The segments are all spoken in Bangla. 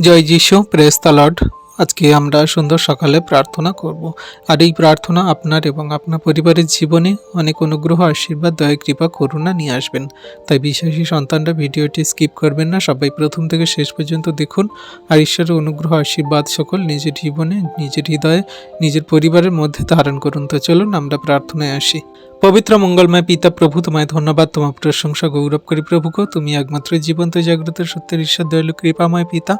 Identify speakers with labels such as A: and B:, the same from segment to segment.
A: জয় যিশু প্রেস তালড আজকে আমরা সুন্দর সকালে প্রার্থনা করব। আর এই প্রার্থনা আপনার এবং আপনার পরিবারের জীবনে অনেক অনুগ্রহ, আশীর্বাদ, দয়া, কৃপা, করুণা নিয়ে আসবেন। তাই বিশ্বাসী সন্তানরা ভিডিওটি স্কিপ করবেন না। সবাই প্রথম থেকে শেষ পর্যন্ত দেখুন। আর ঈশ্বরের অনুগ্রহ, আশীর্বাদ সকল নিজের জীবনে নিজের হৃদয়ে, নিজের পরিবারের মধ্যে ধারণ করুন। তো চলুন আমরা প্রার্থনায় আসি। পবিত্র মঙ্গলময় পিতা প্রভু, তোমায় ধন্যবাদ। তোমার প্রশংসা গৌরব করি প্রভুকে তুমি একমাত্র জীবন্ত, জাগ্রত, সত্যের ঈশ্বর, দয়ালু, কৃপাময় পিতা।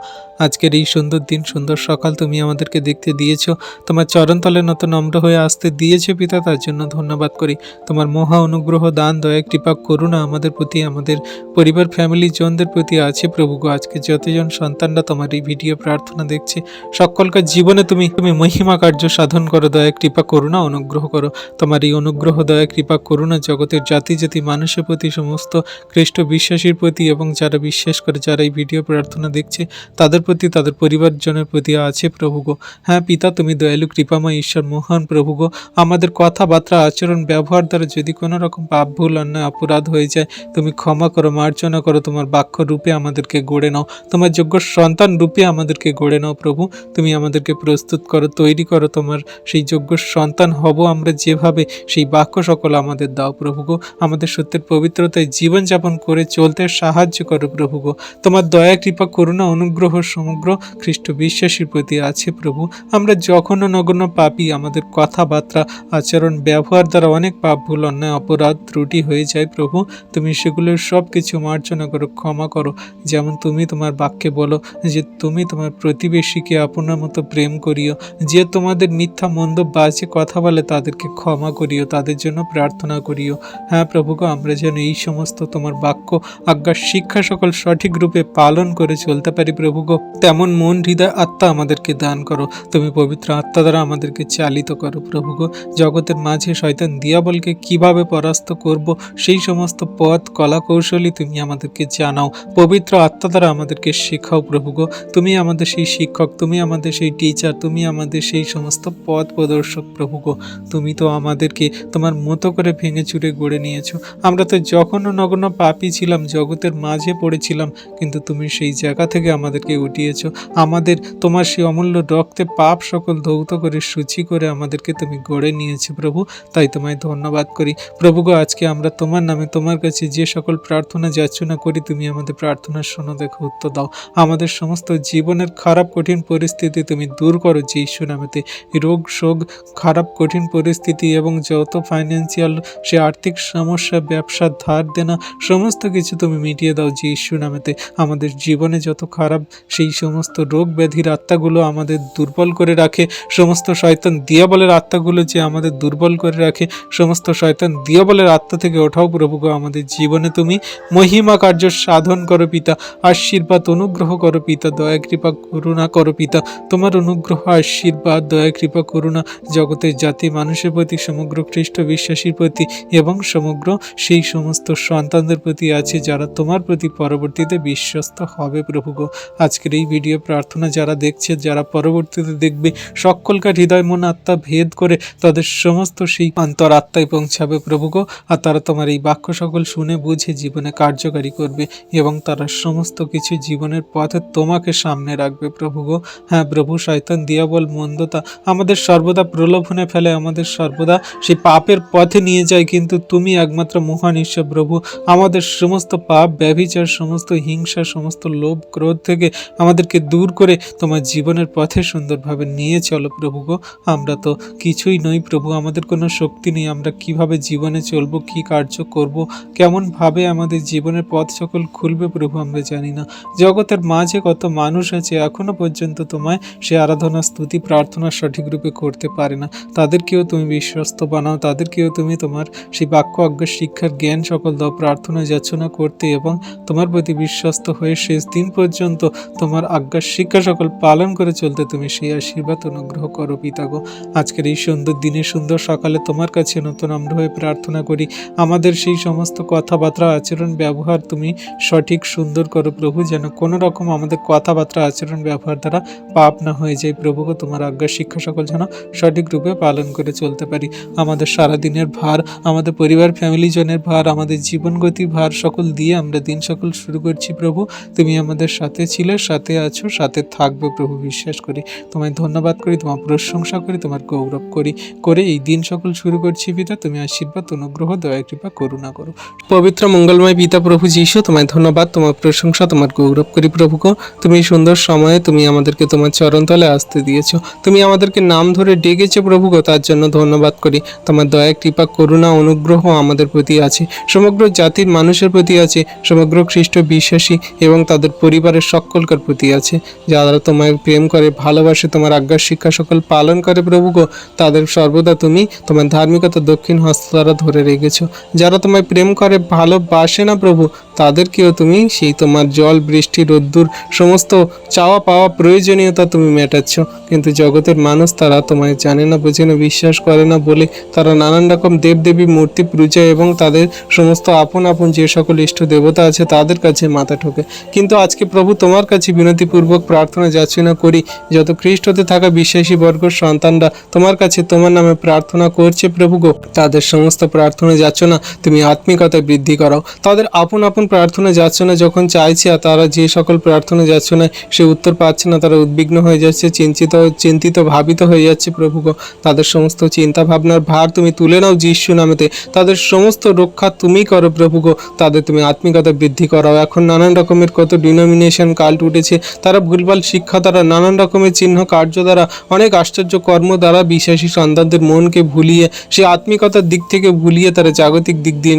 A: আজকের এই সুন্দর দিন, সুন্দর সকাল তুমি আমাদেরকে দেখতে দিয়েছ। তোমার চরণতলে নত নম্র হয়ে আসতে দিয়েছ পিতা, তার জন্য ধন্যবাদ করি। তোমার মহা অনুগ্রহ, দান, দয়া, কৃপা, করুণা আমাদের প্রতি, আমাদের পরিবার ফ্যামিলি জনদের প্রতি আছে প্রভু গো। আজকে যতজন সন্তানরা তোমার এই ভিডিও প্রার্থনা দেখছে, সকলকার জীবনে তুমি তুমি মহিমা কার্য সাধন করো, দয়া, কৃপা, করুণা অনুগ্রহ করো। তোমার এই অনুগ্রহ, দয়া কৃপা করুণা জগতের জাতি জাতি মানুষের প্রতি সমস্ত খ্রিস্ট বিশ্বাসীর প্রতি এবং যারা বিশ্বাস করে, যারা এই ভিডিও প্রার্থনা দেখছে, তাদের প্রতি, তাদের পরিবারজনের প্রতি আছে প্রভু গো। হ্যাঁ পিতা, তুমি দয়ালু, কৃপাময় ঈশ্বর, মহান প্রভু গো। আমাদের কথাবার্তা, আচরণ, ব্যবহার দ্বারা যদি কোনো রকম পাপ, ভুল, অন্যায়, অপরাধ হয়ে যায়, তুমি ক্ষমা করো, মার্জনা করো, তোমার বাক্য রূপে আমাদেরকে গড়ে নাও। তোমার যোগ্য সন্তান রূপে আমাদেরকে গড়ে নাও প্রভু। তুমি আমাদেরকে প্রস্তুত করো, তৈরি করো, তোমার সেই যোগ্য সন্তান হব আমরা যেভাবে, সেই বাক্য সকল আমাদের দাও প্রভু গো আমাদের সত্যের পবিত্রতায় জীবনযাপন করে চলতে সাহায্য করো প্রভু গো তোমার দয়া, কৃপা, করুণা, অনুগ্রহ সমগ্র খ্রিস্ট বিশ্বাসীর প্রতি আছে প্রভু। আমরা যখন নগণ্য পাপি, আমাদের কথাবার্তা, আচরণ, ব্যবহার দ্বারা অনেক পাপ, ভুল, অন্যায়, অপরাধ, ত্রুটি হয়ে যায় প্রভু। তুমি সেগুলোর সব কিছু মার্জনা করো, ক্ষমা করো। যেমন তুমি তোমার বাক্যে বলো যে, তুমি তোমার প্রতিবেশীকে আপনার মতো প্রেম করিও। যে তোমাদের মিথ্যা, মন্দ, বাজে কথা বলে তাদেরকে ক্ষমা করিও। তাদের জন্য প্রার্থনা করিও। হ্যাঁ প্রভু গো আমরা যেন এই সমস্ত তোমার বাক্য আজ্ঞার শিক্ষা সকল সঠিক রূপে পালন করে চলতে পারি প্রভু গো তেমন মন, হৃদয়, আত্মা আমাদেরকে দান করো। তুমি পবিত্র আত্মা দ্বারা আমাদেরকে চালিত করো প্রভু গো জগতের মাঝে শয়তান দিয়াবলকে কীভাবে পরাস্ত করব, সেই সমস্ত পথ, কলা কৌশলী তুমি আমাদেরকে জানাও। পবিত্র আত্মা দ্বারা আমাদেরকে শেখাও প্রভু গো তুমি আমাদের সেই শিক্ষক, তুমি আমাদের সেই টিচার তুমি আমাদের সেই সমস্ত পথ প্রদর্শক প্রভু গো তুমি তো আমাদেরকে তোমার মতো করে ভেঙে চুরে গড়ে নিয়েছো। আমরা তো যখন নগণ্য পাপি ছিলাম, জগতের মাঝে পড়েছিলাম, কিন্তু তুমি সেই জায়গা থেকে আমাদেরকে উঠিয়েছ। আমাদের, তোমার সেই অমূল্য রক্তে পাপ সকল ধৌত করে, সূচি করে আমাদেরকে তুমি গড়ে নিয়েছো প্রভু। তাই তোমায় ধন্যবাদ করি। প্রভু গো, আজকে আমরা তোমার নামে তোমার কাছে যে সকল প্রার্থনা যাচনা করি, তুমি আমাদের প্রার্থনা শোনো, দেখো, উত্তর দাও। আমাদের সমস্ত জীবনের খারাপ, কঠিন পরিস্থিতি তুমি দূর করো যে ঈশ্বর নামেতে। রোগ, শোক, খারাপ, কঠিন পরিস্থিতি এবং যত ফাইন্যান্সিয়াল সে আর্থিক সমস্যা ব্যবসা ধার দেনা, সমস্ত কিছু তুমি মিটিয়ে দাও যে ঈশ্বর নামেতে। আমাদের জীবনে যত খারাপ, সেই সমস্ত রোগ ব্যাধির আত্মাগুলো আমাদের দুর্বল করে রাখে। সমস্ত শয়তান দিয়াবলের আত্মাগুলো যে আমাদের দুর্বল করে রাখে। সমস্ত শয়তান দিয়াবলের আত্মা থেকে ওঠাও প্রভু গো আমাদের জীবনে তুমি। মহিমা কার্য সাধন করো পিতা, আশীর্বাদ অনুগ্রহ করো পিতা, দয়া, কৃপা, করুণা করো পিতা। তোমার অনুগ্রহ, আশীর্বাদ, দয়া, কৃপা, করুণা জগতের জাতি, মানুষের প্রতি সমগ্র খ্রিস্ট বিশ্বাসীর প্রতি এবং সমগ্র সেই সমস্ত সন্তানদের প্রতি আছে যারা তোমার প্রতি পরবর্তীতে বিশ্বস্ত হবে, প্রভু গো। আজকের এই ভিডিও প্রার্থনা যারা দেখছে, যারা পরবর্তীতে দেখবে, সকলকার হৃদয়, মন, আত্মা ভেদ করে তাদের সমস্ত সেই অন্তর আত্মায় পৌঁছাবে, প্রভু আর তারা তোমার এই বাক্য সকল শুনে, বুঝে, জীবনে কার্যকারী করবে এবং তারা সমস্ত কিছু জীবনের পথে তোমাকে সামনে রাখবে, প্রভু গো। হ্যাঁ প্রভু, শয়তান, দিয়াবল, মন্দতা আমাদের সর্বদা প্রলোভনে ফেলে, আমাদের সর্বদা সেই পাপের পথে নিয়ে যায়, কিন্তু তুমি একমাত্র মহান ঈশ্বর প্রভু। আমাদের সমস্ত পাপ, ব্যভিচার, সমস্ত হিংসা, সমস্ত লোভ, ক্রোধ থেকে আমাদেরকে দূর করে তোমার জীবনের পথে সুন্দরভাবে নিয়ে চলো প্রভু গো। আমরা তো কিছুই নই প্রভু, আমাদের কোনো শক্তি নেই। আমরা কীভাবে জীবনে চলবো, কি কার্য করব, কেমনভাবে আমাদের জীবনের পথ সকল খুলবে প্রভু, আমরা জানি না। জগতের মাঝে কত মানুষ আছে, এখনও পর্যন্ত তোমায় সে আরাধনা, স্তুতি, প্রার্থনা সঠিক রূপে করতে পারে না। তাদেরকেও তুমি বিশ্বস্ত বানাও, তাদেরকেও তুমি তোমার সেই বাক্য আজ্ঞা শিক্ষার জ্ঞান সকল দাও প্রার্থনা যাচনা করতে এবং তোমার প্রতি বিশ্বস্ত হয়ে শেষ দিন পর্যন্ত তোমার আজ্ঞার শিক্ষা সকল পালন করে চলতে তুমি সেই আশীর্বাদ অনুগ্রহ করো পিতাগো আজকের এই সুন্দর দিনে সুন্দর সকালে তোমার কাছে নতুন আমরা হয়ে প্রার্থনা করি। আমাদের সেই সমস্ত কথাবার্তা, আচরণ, ব্যবহার তুমি সঠিক সুন্দর করো প্রভু, যেন কোনো রকম আমাদের কথাবার্তা, আচরণ, ব্যবহার দ্বারা পাপ না হয়ে যায়। প্রভুকে তোমার আজ্ঞা শিক্ষা সকল যেন সঠিক রূপে পালন করে চলতে পারি। আমাদের সারাদিনের ঋণের ভার, আমাদের পরিবার ফ্যামিলি জনের ভার, আমাদের জীবন গতি ভার, সকল দিয়ে আমরা দিন সকল শুরু করছি প্রভু। তুমি আমাদের সাথে ছিলে, সাথে আছো, সাথে থাকবে প্রভু, বিশ্বাস করি। তোমায় ধন্যবাদ করি, তোমার প্রশংসা করি, তোমার গৌরব করি, করে এই দিন সকল শুরু করছি পিতা। তুমি আশীর্বাদ, অনুগ্রহ, দয়া, কৃপা, করুণা করো। পবিত্র, মঙ্গলময় পিতা প্রভু যিশু, তোমায় ধন্যবাদ, তোমার প্রশংসা, তোমার গৌরব করি প্রভু গো তুমি সুন্দর সময়ে তুমি আমাদেরকে তোমার চরণতলে আসতে দিয়েছ। তুমি আমাদেরকে নাম ধরে ডেকেছো প্রভু গো তার জন্য ধন্যবাদ করি। তোমার দয়া, কৃপা করুণা, অনুগ্রহ আমাদের প্রতি আছে। সমগ্র জাতির মানুষের প্রতি আছে, সমগ্র খ্রিস্ট বিশ্বাসী এবং তাদের পরিবারের সকলকার প্রতি আছে। যারা তোমায় প্রেম করে, ভালোবাসে, তোমার আজ্ঞার শিক্ষা সকল পালন করে প্রভু গো, তাদের সর্বদা তুমি তোমার ধার্মিকতা, দক্ষিণ হস্ত দ্বারা ধরে রেখেছ। যারা তোমায় প্রেম করে, ভালোবাসে না প্রভু, তাদেরকেও তুমি সেই তোমার জল, বৃষ্টি, রোদ্দুর, সমস্ত চাওয়া পাওয়া প্রয়োজনীয়তা তুমি মেটাচ্ছ। কিন্তু জগতের মানুষ তারা তোমায় জানে না, বোঝে না, বিশ্বাস করে না বলে তারা নানান রকম দেবদেবী মূর্তি, পূজা এবং তাদের সমস্ত আপন আপন যে সকল ইষ্ট দেবতা আছে তাদের কাছে মাথা ঠোকে। কিন্তু আজকে প্রভু তোমার কাছে বিনতিপূর্বক প্রার্থনা যাচনা করি, যত খ্রিস্টতে থাকা বিশ্বাসী বর্গ সন্তানরা তোমার কাছে তোমার নামে প্রার্থনা করছে প্রভু গো, তাদের সমস্ত প্রার্থনা যাচনা তুমি আত্মিকতায় বৃদ্ধি করাও। তাদের আপন আপন প্রার্থনা যাচনা যখন চাইছে আর তারা যে সকল প্রার্থনা যাচনা সে উত্তর পাচ্ছে না, তারা উদ্বিগ্ন হয়ে যাচ্ছে, চিন্তিত চিন্তিত, ভাবিত হয়ে যাচ্ছে প্রভু গো। তাদের সমস্ত চিন্তা ভাবনার ভার তুমি তুলে নাও। যিশু নামেতে। তাদের সমস্ত রক্ষা তুমি করো প্রভু গো। তাদের তুমি আত্মিকতা বৃদ্ধি করাও। এখন নানান রকমের কত ডিনোমিনেশন কাল্ট উঠেছে। তারা ভুলভাল শিক্ষা দ্বারা, নানান রকমের চিহ্ন কার্য দ্বারা, অনেক আশ্চর্য কর্ম দ্বারা বিশ্বাসী সন্তানদের মনকে ভুলিয়ে, সে আত্মিকতার দিক থেকে ভুলিয়ে তারা জাগতিক দিক দিয়ে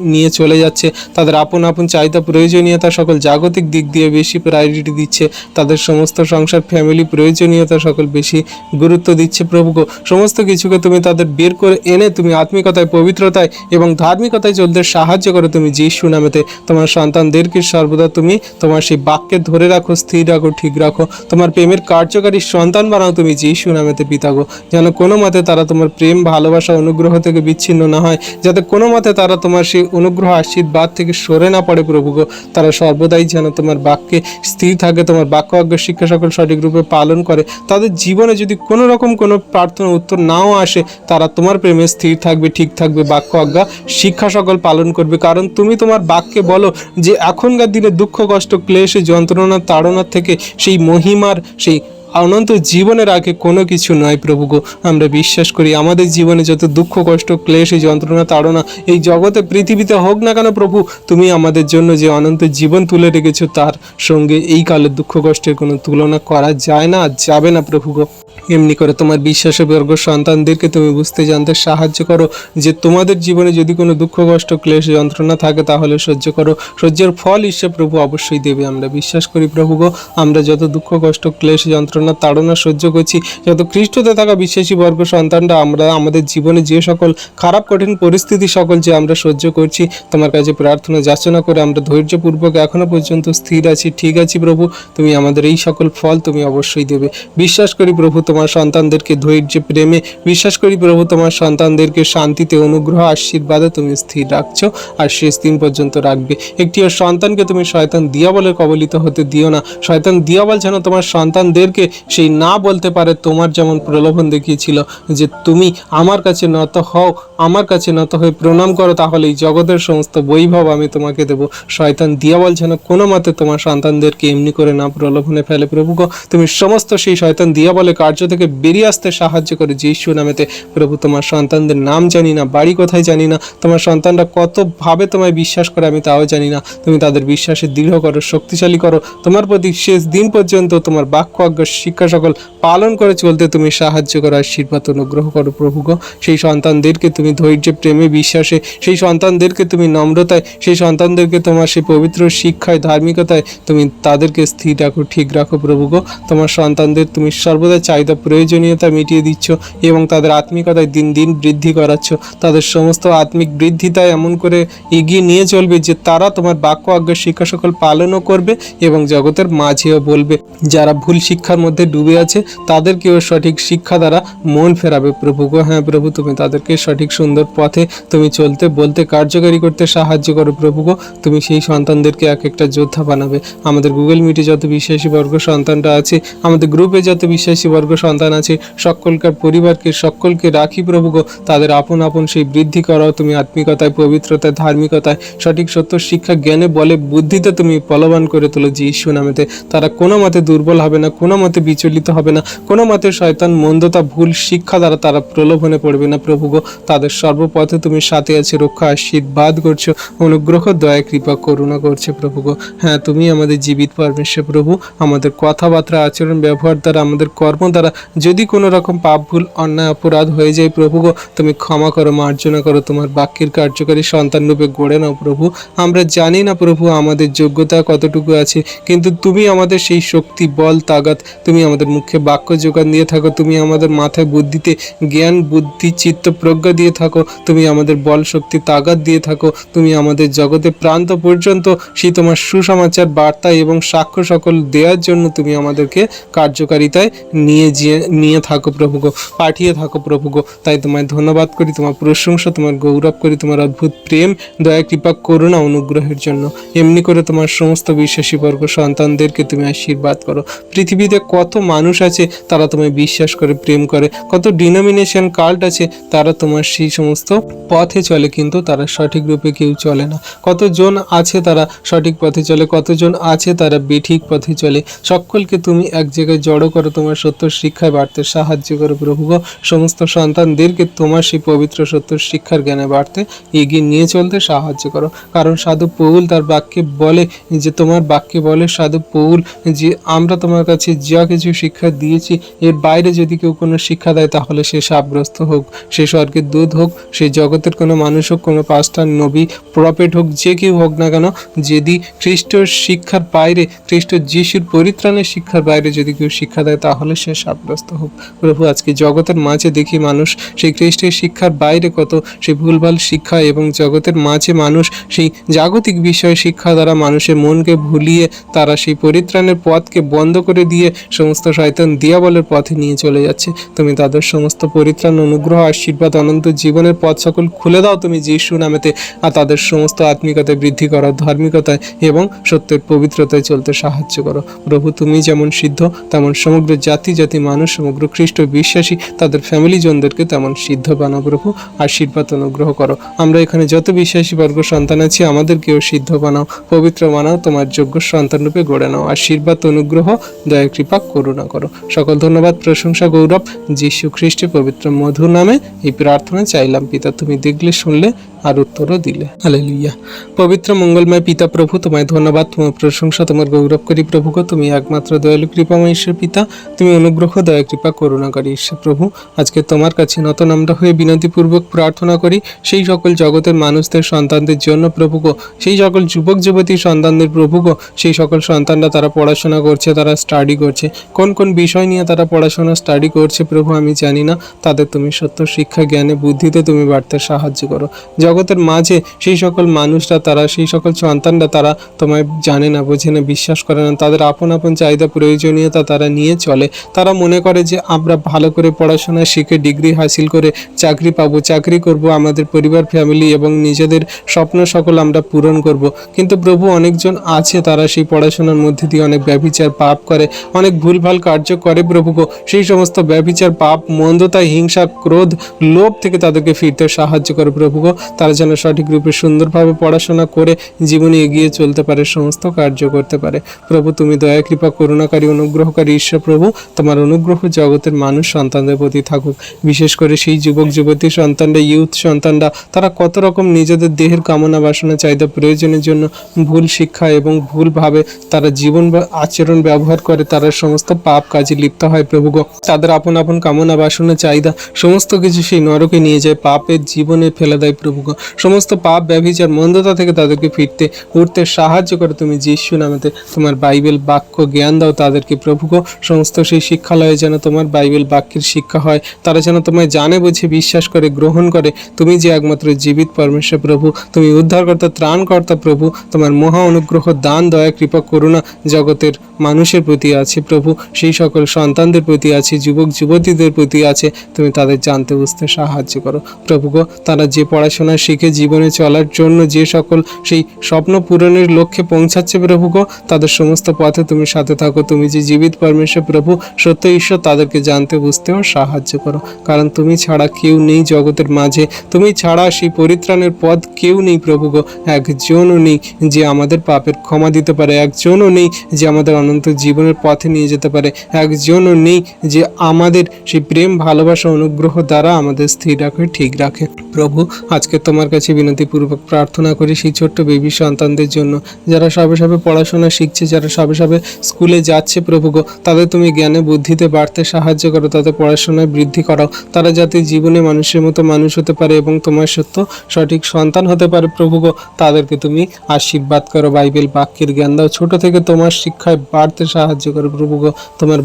A: নিয়ে চলে যাচ্ছে। তাদের আপন আপন চাহিদা প্রয়োজনীয়তা, সকল জাগতিক দিক দিয়ে বেশি প্রায়োরিটি দিচ্ছে। তাদের সমস্ত সংসার ফ্যামিলি প্রয়োজনীয়তা, সকল বেশি গুরুত্ব দিচ্ছে প্রভু সমস্ত কিছুকে তুমি তাদের বের করে এনে তুমি আত্মিকতায়, পবিত্রতায় এবং ধার্মিকতায় চলতে সাহায্য করো। তুমি যিশু নামেতে তোমার সন্তানদেরকে সর্বদা তুমি তোমার সেই বাক্যে ধরে রাখো, স্থির রাখো, ঠিক রাখো। তোমার প্রেমের কার্যকারী সন্তান বানাও তুমি যিশু নামেতে পিতা গো, যেন কোনো মতে তারা তোমার প্রেম, ভালোবাসা, অনুগ্রহ থেকে বিচ্ছিন্ন না হয়, যাতে কোনো মতে তারা তোমার সেই অনুগ্রহ, আশীর্বাদ থেকে সরে না পড়ে প্রভু গো। তারা সর্বদাই যেন তোমার বাক্যে স্থির থাকে, তোমার বাক্য আজ্ঞা শিক্ষা সকল সঠিক রূপে পালন করে। তাদের জীবনে যদি কোনো রকম কোনো প্রার্থনা, উত্তর নাও আসে, তারা তোমার প্রেমে স্থির থাকবে, ঠিক থাকবে, বাক্য আজ্ঞা, শিক্ষা সকল পালন করবে। কারণ তুমি তোমার বাক্যে বলো যে, এখনকার দিনে দুঃখ, কষ্ট, ক্লেশ, যন্ত্রণা তাড়নার থেকে সেই মহিমার, সেই অনন্ত জীবনের আগে কোনো কিছু নয় প্রভু গো। আমরা বিশ্বাস করি আমাদের জীবনে যত দুঃখ, কষ্ট, ক্লেশ এই যন্ত্রণা, তাড়না এই জগতে, পৃথিবীতে হোক না কেন প্রভু, তুমি আমাদের জন্য যে অনন্ত জীবন তুলে রেখেছো, তার সঙ্গে এই কালের দুঃখ, কষ্টের কোনো তুলনা করা যায় না যাবে না প্রভু গো। এমনি করে তোমার বিশ্বাসে বর্গ সন্তানদেরকে তুমি বুঝতে জানতে সাহায্য করো যে তোমাদের জীবনে যদি কোনো দুঃখ, কষ্ট, ক্লেশ, যন্ত্রণা থাকে তাহলে সহ্য করো। সহ্যের ফল ঈশ্বর প্রভু অবশ্যই দেবে। আমরা বিশ্বাস করি প্রভু গো, আমরা যত দুঃখ, কষ্ট, ক্লেশ, যন্ত্রণা, তাড়না সহ্য করছি, যত খ্রিস্টতে থাকা বিশ্বাসী বর্গ সন্তানরা, আমরা আমাদের জীবনে যে সকল খারাপ, কঠিন পরিস্থিতি সকল যে আমরা সহ্য করছি, তোমার কাছে প্রার্থনা, যাচনা করে আমরা ধৈর্যপূর্বক এখনও পর্যন্ত স্থির আছি, ঠিক আছি প্রভু। তুমি আমাদের এই সকল ফল তুমি অবশ্যই দেবে। বিশ্বাস করি প্রভু তোমার সন্তানদেরকে ধৈর্য, প্রেমে বিশ্বাস করি প্রভু, তোমার সন্তানদেরকে শান্তিতে, অনুগ্রহ, আশীর্বাদে তুমি স্থির রাখছো আর শেষ দিন পর্যন্ত রাখবে। একটিও সন্তানকে তুমি শয়তান দিয়াবলের কবলিত হতে দিও না। শয়তান দিয়াবল যেন তোমার সন্তানদেরকে সেই না বলতে পারে, তোমার যেমন প্রলোভন দেখিয়েছিল যে তুমি আমার কাছে নত হও, আমার কাছে নত হয়ে প্রণাম করো, তাহলে এই জগতের সমস্ত বৈভব আমি তোমাকে দেব। শয়তান দিয়াবল যেন কোনো মতে তোমার সন্তানদেরকে এমনি করে না প্রলোভনে ফেলে। প্রভু গো, তুমি সমস্ত সেই শয়তান দিয়াবলে কার্য থেকে বেরিয়ে আসতে সাহায্য করে যিশু নামেতে। প্রভু, তোমার সন্তানদের নাম জানি না, বাড়ি কোথায় জানি না, তোমার সন্তানরা কতভাবে তোমায় বিশ্বাস করে আমি তাও জানি না। তুমি তাদের বিশ্বাসে দৃঢ় করো, শক্তিশালী করো। তোমার প্রতি শেষ দিন পর্যন্ত তোমার বাক্য, আজ্ঞা, শিক্ষা সকল পালন করে চলতে তুমি সাহায্য করো, আশীর্বাদ, অনুগ্রহ করো প্রভু গো। সেই সন্তানদেরকে তুমি ধৈর্য, প্রেমে, বিশ্বাসে, সেই সন্তানদেরকে তুমি নম্রতায়, সেই সন্তানদেরকে তোমার সেই পবিত্র শিক্ষায়, ধার্মিকতায় তুমি তাদেরকে স্থির রাখো, ঠিক রাখো প্রভু গো। তোমার সন্তানদের তুমি সর্বদা চাহিদা প্রয়োজনীয়তা মিটিয়ে দিচ্ছ এবং তাদের আত্মিকতায় দিন দিন বৃদ্ধি করাচ্ছ। তাদের সমস্ত আত্মিক বৃদ্ধিতায় এমন করে এগিয়ে নিয়ে চলবে যে তারা তোমার বাক্য আজ্ঞা শিক্ষা সকল পালনও করবে এবং জগতের মাঝেও বলবে। যারা ভুল শিক্ষার মধ্যে ডুবে আছে, তাদেরকেও সঠিক শিক্ষা দ্বারা মন ফেরাবে। প্রভু গো হ্যাঁ প্রভু, তুমি তাদেরকে সঠিক সুন্দর পথে তুমি চলতে, বলতে, কার্যকারী করতে সাহায্য করো। প্রভু গো, তুমি সেই সন্তানদেরকে এক একটা যোদ্ধা বানাবে। আমাদের গুগল মিটে যত বিশ্বাসী বর্গ সন্তানরা আছে, আমাদের গ্রুপে যত বিশ্বাসী বর্গ সন্তান আছে, সকলকার পরিবারকে, সকলকে রাখি প্রভু গো তাদের আপন আপন সেই বৃদ্ধি করাও তুমি আত্মিকতায়, পবিত্রতায়, ধার্মিকতায়, সঠিক সত্য, শিক্ষা, জ্ঞানে, বলে, বুদ্ধিতে তুমি বলবান করে তোলো যে ঈশ্বর নামেতে। তারা কোনো মতে দুর্বল হবে না, কোনো মতে বিচলিত হবে না, কোনো মতে শয়তান মন্দতা, ভুল শিক্ষা দ্বারা তারা প্রলোভনে পড়বে না প্রভু গো তাদের সর্বপথে তুমি সাথে আছে, রক্ষা, আশীর্বাদ করছ, অনুগ্রহ, দয়া, কৃপা, করুণা করছে প্রভু গো হ্যাঁ তুমি আমাদের জীবিত পরমেশ্বর প্রভু। আমাদের কথাবার্তা, আচরণ, ব্যবহার দ্বারা আমাদের কর্ম দ্বারা যদি কোনো রকম পাপ ভুল, অন্যায়, অপরাধ হয়ে যায় প্রভু গো, তুমি ক্ষমা করো, মার্জনা করো, তোমার বাক্যের কার্যকারী সন্তান রূপে গড়ে নাও প্রভু। আমরা জানি না প্রভু আমাদের যোগ্যতা কতটুকু আছে, কিন্তু তুমি আমাদের সেই শক্তি, বল তাগাত তুমি আমাদের মুখে বাক্য যোগান দিয়ে থাকো, তুমি আমাদের মাথায় বুদ্ধিতে জ্ঞান, বুদ্ধি, চিত্ত প্রজ্ঞা দিয়ে থাকো, তুমি আমাদের বল, শক্তি তাগাত দিয়ে থাকো, তুমি আমাদের জগতে প্রান্ত পর্যন্ত সেই তোমার সুসমাচার, বার্তা এবং সাক্ষ্য সকল দেওয়ার জন্য তুমি আমাদেরকে কার্যকারিতায় নিয়ে যেয়ে নিয়ে থাকো প্রভু গো পাঠিয়ে থাকো প্রভু গো তাই তোমায় ধন্যবাদ করি, তোমার প্রশংসা, তোমার গৌরব করি, তোমার অদ্ভুত প্রেম, দয়া, কৃপা, করুণা, অনুগ্রহের জন্য। এমনি করে তোমার সমস্ত বিশ্বাসী বর্গ সন্তানদেরকে তুমি আশীর্বাদ করো। পৃথিবীতে কত মানুষ আছে, তারা তোমায় বিশ্বাস করে, প্রেম করে। কত ডিনোমিনেশন কাল্ট আছে, তারা তোমার সেই সমস্ত পথে চলে, কিন্তু তারা সঠিক রূপে কেউ চলে না। কতজন আছে তারা সঠিক পথে চলে, কতজন আছে তারা বেঠিক পথে চলে। সকলকে তুমি এক জায়গায় জড়ো করো, তোমার সত্য শিক্ষায় বাড়তে সাহায্য করো প্রভু। সমস্ত সন্তানদেরকে তোমার সেই পবিত্র সত্য শিক্ষার জ্ঞানে বাড়তে এগিয়ে নিয়ে চলতে সাহায্য করো কারণ সাধু পৌল তার বাক্যে বলে যে, তোমার বাক্যে বলে, সাধু পৌল, যে আমরা তোমার কাছে যা কিছু শিক্ষা দিয়েছি, এর বাইরে যদি কেউ কোনো শিক্ষা দেয়, তাহলে সে সাব্যস্ত হোক, সে স্বর্গের দুধ হোক, সে জগতের কোনো মানুষ হোক, কোনো পাস্টার নবী প্রফেট হোক, যে কেউ হোক না কেন, যদি খ্রিস্টর শিক্ষার বাইরে, খ্রিস্ট যিশুর পরিত্রাণের শিক্ষার বাইরে যদি কেউ শিক্ষা দেয়, তাহলে সে সাব্যস্ত হোক। প্রভু, আজকে জগতের মাঝে দেখি মানুষ সেই খ্রিস্টের শিক্ষার বাইরে কত, সেই ভুলভাল শিক্ষা এবং জগতের মাঝে মানুষ সেই জাগতিক বিষয় শিক্ষা দ্বারা মানুষের মনকে ভুলিয়ে তারা সেই পরিত্রাণের পথকে বন্ধ করে দিয়ে সমস্ত শয়তান দিয়াবলের পথে নিয়ে চলে যাচ্ছে। তুমি তাদের সমস্ত পরিত্রাণ, অনুগ্রহ, আশীর্বাদ, অনন্ত জীবনের পথ সকল খুলে দাও তুমি যিশু নামেতে। আর তাদের সমস্ত আত্মিকতায় বৃদ্ধি করো, ধার্মিকতায় এবং সত্যের পবিত্রতায় চলতে সাহায্য করো। প্রভু, তুমি যেমন সিদ্ধ, তেমন সমগ্র জাতি জাতি মানুষ সমগ্র খ্রিস্ট বিশ্বাসী তাদের ফ্যামিলি জনদেরকে তেমন সিদ্ধ বানাও প্রভু, আশীর্বাদ অনুগ্রহ করো। আমরা এখানে যত বিশ্বাসী বর্গ সন্তান আছি, আমাদেরকেও সিদ্ধ বানাও, পবিত্র বানাও তোমার যোগ্য সন্তান রূপে গড়ে নাও। আশীর্বাদ, অনুগ্রহ, দয়া, কৃপা, করুণা করো। সকল ধন্যবাদ, প্রশংসা, গৌরব। যীশু খ্রিস্টের পবিত্র মধু নামে এই প্রার্থনা চাইলাম। পিতা, তুমি দেখলে, শুনলে আর উত্তরও দিলে। হালেলুইয়া পবিত্র মঙ্গলময় পিতা প্রভু, তোমায় ধন্যবাদ, তোমার প্রশংসা, তোমার গৌরব করি প্রভু গো তুমি একমাত্র দয়ালু কৃপাময় ঈশ্বর পিতা, তুমি অনুগ্রহ, দয়া, কৃপা, করুণাকারী ঈশ্বর প্রভু। আজকে তোমার কাছে নত আমরা হয়ে বিনতিপূর্বক প্রার্থনা করি, সেই সকল জগতের মানুষদের, সন্তানদের জন্য প্রভু গো সেই সকল যুবক, যুবতী সন্তানদের প্রভু গো সেই সকল সন্তানরা তারা পড়াশোনা করছে, তারা স্টাডি করছে। কোন কোন বিষয় নিয়ে তারা পড়াশোনা স্টাডি করছে প্রভু আমি জানি না, তাদের তুমি সত্য শিক্ষা, জ্ঞানে, বুদ্ধিতে তুমি বাড়তে সাহায্য করো। জগতের মাঝে সেই সকল মানুষরা তারা, সেই সকল সন্তানরা তারা তোমায় জানে না, বোঝে না, বিশ্বাস করে না। তাদের আপন আপন চাহিদা প্রয়োজনীয়তা তারা নিয়ে চলে। তারা মনে করে যে, আমরা ভালো করে পড়াশোনা শিখে ডিগ্রি হাসিল করে চাকরি পাবো, চাকরি করব, আমাদের পরিবার ফ্যামিলি এবং নিজেদের স্বপ্ন সকল আমরা পূরণ করব। কিন্তু প্রভু অনেকজন আছে তারা সেই পড়াশোনার মধ্যে দিয়ে অনেক ব্যভিচার পাপ করে, অনেক ভুলভাল কার্য করে প্রভু সেই সমস্ত ব্যভিচার পাপ, মন্দতা, হিংসা, ক্রোধ, লোভ থেকে তাদেরকে ফিরতে সাহায্য করে প্রভু। তারা যেন সঠিক রূপে সুন্দরভাবে পড়াশোনা করে জীবনে এগিয়ে চলতে পারে, সমস্ত কার্য করতে পারে প্রভু, তুমি দয়া, কৃপা, করুণাকারী, অনুগ্রহকারী ঈশ্বর প্রভু, তোমার অনুগ্রহ জগতের মানুষ সন্তানদের প্রতি থাকুক বিশেষ করে সেই যুবক, যুবতী সন্তানরা ইউথ সন্তানরা, তারা কত রকম নিজেদের দেহের কামনা বাসনা, চাহিদা প্রয়োজনের জন্য ভুল শিক্ষা এবং ভুলভাবে তারা জীবন বা আচরণ ব্যবহার করে, তারা সমস্ত পাপ কাজে লিপ্ত হয় প্রভু গো। তাদের আপন আপন কামনা বাসনা, চাহিদা, সমস্ত কিছু সেই নরকে নিয়ে যায়, পাপের জীবনে ফেলে দেয় প্রভু। সমস্ত পাপ, ব্যভিচার, মন্দতা থেকে তাদেরকে ফিরতে উঠতে সাহায্য করো। তুমি যিশু নামেতে তোমার বাইবেল বাক্য জ্ঞান দাও, তাদেরকে প্রভু গো, সমস্ত সেই শিক্ষালয়ে যেন তোমার বাইবেল বাক্যের শিক্ষা হয়, তারা যেন তোমায় জানে, বুঝে, বিশ্বাস করে, গ্রহণ করে। তুমি যে একমাত্র জীবিত পরমেশ্বর প্রভু, তুমি উদ্ধারকর্তা, ত্রাণকর্তা প্রভু, তোমার মহা অনুগ্রহ, দান, দয়া, কৃপা, করুণা জগতের মানুষের প্রতি আছে প্রভু, সেই সকল সন্তানদের প্রতি আছে, যুবক, যুবতীদের প্রতি আছে। তুমি তাদের জানতে, বুঝতে সাহায্য করো। প্রভু গো, তারা যে পড়াশোনা শিখে জীবনে চলার জন্য যে সকল সেই স্বপ্ন পূরণের লক্ষ্যে পৌঁছাচ্ছে প্রভু গো, তাদের সমস্ত পথে তুমি সাথে থাকো। তুমি যে জীবিত পরমেশ্বর প্রভু, সত্য ঈশ্বর, তাদেরকে জানতে, বুঝতেও সাহায্য করো। কারণ তুমি ছাড়া কেউ নেই জগতের মাঝে। তুমি ছাড়া সেই পরিত্রাণের পথ কেউ নেই প্রভু গো। একজনও নেই যে আমাদের পাপের ক্ষমা দিতে পারে। একজনও নেই যে আমাদের অনন্ত জীবনের পথে নিয়ে যেতে পারে। একজনও নেই যে আমাদের সেই প্রেম, ভালোবাসা, অনুগ্রহ দ্বারা আমাদের স্থির রাখে, ঠিক রাখে। প্রভু, আজকে তোমার কাছে বিনতিপূর্বক প্রার্থনা করি সেই ছোট্ট বেবি সন্তানদের জন্য। যারা সবে সবে পড়াশোনা শিখছে, যারা সবে সবে স্কুলে যাচ্ছে প্রভু গো, তাদের তুমি জ্ঞানে, বুদ্ধিতে বাড়তে সাহায্য করো, তাদের পড়াশোনায় বৃদ্ধি করাও। তারা যাতে জীবনে মানুষের মতো মানুষ হতে পারে এবং তোমার সত্য, সঠিক সন্তান হতে পারে প্রভু গো, তাদেরকে তুমি আশীর্বাদ করো। বাইবেল বাক্যের জ্ঞান দাও। ছোট থেকে তোমার শিক্ষায় বাড়তে সাহায্য করো প্রভু গো, তোমার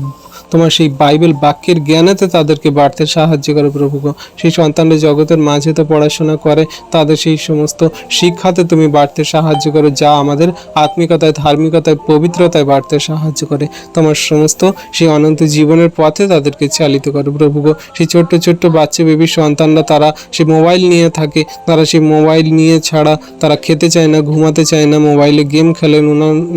A: তোমার সেই বাইবেল বাক্যের জ্ঞানেতে তাদেরকে বাড়তে সাহায্য করো প্রভু গো। সেই সন্তানরা জগতের মাঝে তো পড়াশোনা করে, তাদের সেই সমস্ত শিক্ষাতে তুমি বাড়তে সাহায্য করো, যা আমাদের আত্মিকতায়, ধার্মিকতায়, পবিত্রতায় বাড়তে সাহায্য করে। তোমার সমস্ত সেই অনন্ত জীবনের পথে তাদেরকে চালিত করো প্রভু গো। সেই ছোট্ট ছোট্ট বাচ্চা বেবি সন্তানরা তারা সেই মোবাইল নিয়ে থাকে, তারা সেই মোবাইল নিয়ে ছাড়া, তারা খেতে চায় না, ঘুমাতে চায় না, মোবাইলে গেম খেলে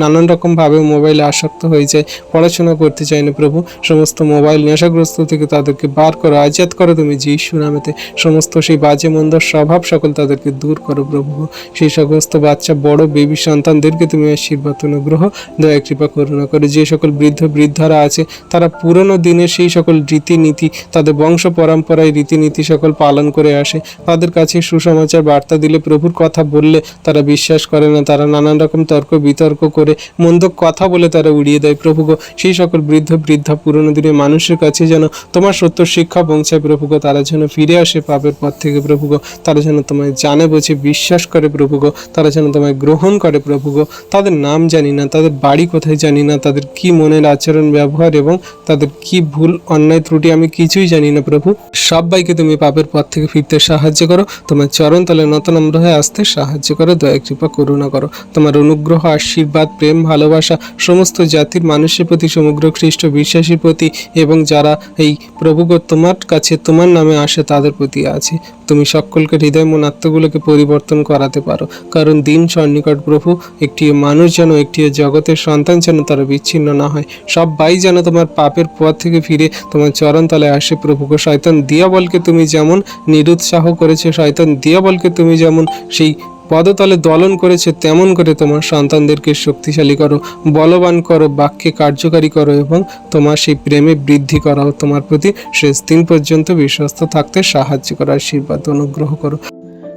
A: নানান রকমভাবে মোবাইলে আসক্ত হয়ে যায়, পড়াশোনা করতে চায় না প্রভু। সমস্ত মোবাইল নেশাগ্রস্ত থেকে তাদেরকে বার করো, আজাদ করো তুমি যিশু নামেতে। সমস্ত সেই বাজে মন্দ স্বভাব সকল তাদেরকে দূর করো প্রভু। সেই সমস্ত বাচ্চা, বড়, বেবি, সন্তানদেরকে তুমি আশীর্বাদ, অনুগ্রহ, দয়া, কৃপা, করুণা করে। যে সকল বৃদ্ধ, বৃদ্ধারা আছে, তারা পুরনো দিনের সেই সকল রীতিনীতি, তাদের বংশ পরম্পরায় রীতিনীতি সকল পালন করে আসে। তাদের কাছে সুসমাচার বার্তা দিলে, প্রভুর কথা বললে তারা বিশ্বাস করে না, তারা নানান রকম তর্ক বিতর্ক করে, মন্দ কথা বলে তারা উড়িয়ে দেয়। প্রভু গো, সেই সকল বৃদ্ধ, বৃদ্ধা পুরনো দিনের মানুষের কাছে যেন তোমার সত্য শিক্ষা পৌঁছায় প্রভু গো তারা যেন ফিরে আসে পাপের পথ থেকে প্রভু গো তারা যেন তোমায় জানে বোঝে বিশ্বাস করে প্রভু গো তারা যেন তোমায় গ্রহণ করে প্রভু গো তাদের নাম জানি না, তাদের বাড়ি কোথায় জানি না, তাদের কি মনের আচরণ, ব্যবহার এবং তাদের কি ভুল, অন্যায়, ত্রুটি আমি কিছুই জানি না প্রভু। সবাইকে তুমি পাপের পথ থেকে ফিরতে সাহায্য করো, তোমার চরণ তলে নতনম্র হয়ে আসতে সাহায্য করো, দয়া, কৃপা, করুণা করো। তোমার অনুগ্রহ, আশীর্বাদ, প্রেম, ভালোবাসা, সমস্ত জাতির মানুষের প্রতি সমগ্র খ্রিস্ট বিশ্বাসীর প্রতি এবং যারা এই প্রভুগ তোমার কাছে তোমার নামে আসে, তাদের প্রতি আছে। তুমি সকলকে হৃদয় মন আত্মগুলোকে পরিবর্তন করাতে পারো। কারণ দিন সন্নিকট প্রভু একটি মানুষ যেন একটি জগতের সন্তান যেন তারা বিচ্ছিন্ন না হয়। সব সবাই যেন তোমার পাপের পথ থেকে ফিরে তোমার চরণতলায় আসে প্রভুকে। শয়তান দিয়াবলকে তুমি যেমন নিরুৎসাহ করেছে, শয়তান দিয়াবলকে তুমি যেমন সেই পদতলে দলন করেছে তেমন করে তোমার সন্তানদেরকে শক্তিশালী করো, বলবান করো, বাক্যে কার্যকারী করো এবং তোমার সেই প্রেমে বৃদ্ধি করাও, তোমার প্রতি শেষ দিন পর্যন্ত বিশ্বস্ত থাকতে সাহায্য করো, আশীর্বাদ, অনুগ্রহ করো।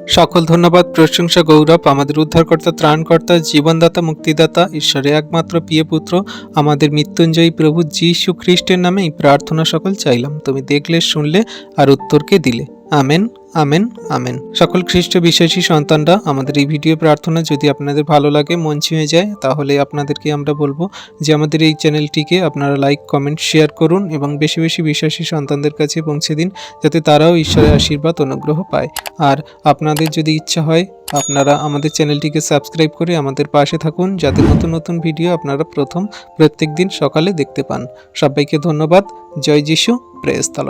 A: সকল ধন্যবাদ, প্রশংসা, গৌরব, আমাদের উদ্ধারকর্তা, ত্রাণকর্তা, জীবনদাতা, মুক্তিদাতা, ঈশ্বরের একমাত্র প্রিয় পুত্র, আমাদের মৃত্যুঞ্জয়ী প্রভু যীশু খ্রিস্টের নামে এই প্রার্থনা সকল চাইলাম। তুমি দেখলে, শুনলে আর উত্তরকে দিলে। আমেন। Amen amen. সকল খ্রিস্ট বিশ্বাসী সন্তানরা আমাদের এই ভিডিও প্রার্থনা যদি আপনাদের ভালো লাগে মন ছুঁয়ে যায়, তাহলে আপনাদেরকে আমরা বলব যে আমাদের এই চ্যানেলটিকে আপনারা লাইক, কমেন্ট, শেয়ার করুন এবং বেশি বেশি বিশ্বাসী সন্তানদের কাছে পৌঁছে দিন, যাতে তারাও ঈশ্বরের আশীর্বাদ, অনুগ্রহ পায়। আর আপনাদের যদি ইচ্ছা হয়, আপনারা আমাদের চ্যানেলটিকে সাবস্ক্রাইব করে আমাদের পাশে থাকুন, যাতে নতুন নতুন ভিডিও আপনারা প্রথম, প্রত্যেক দিন সকালে দেখতে পান। সবাইকে ধন্যবাদ। জয় যিশু। Press the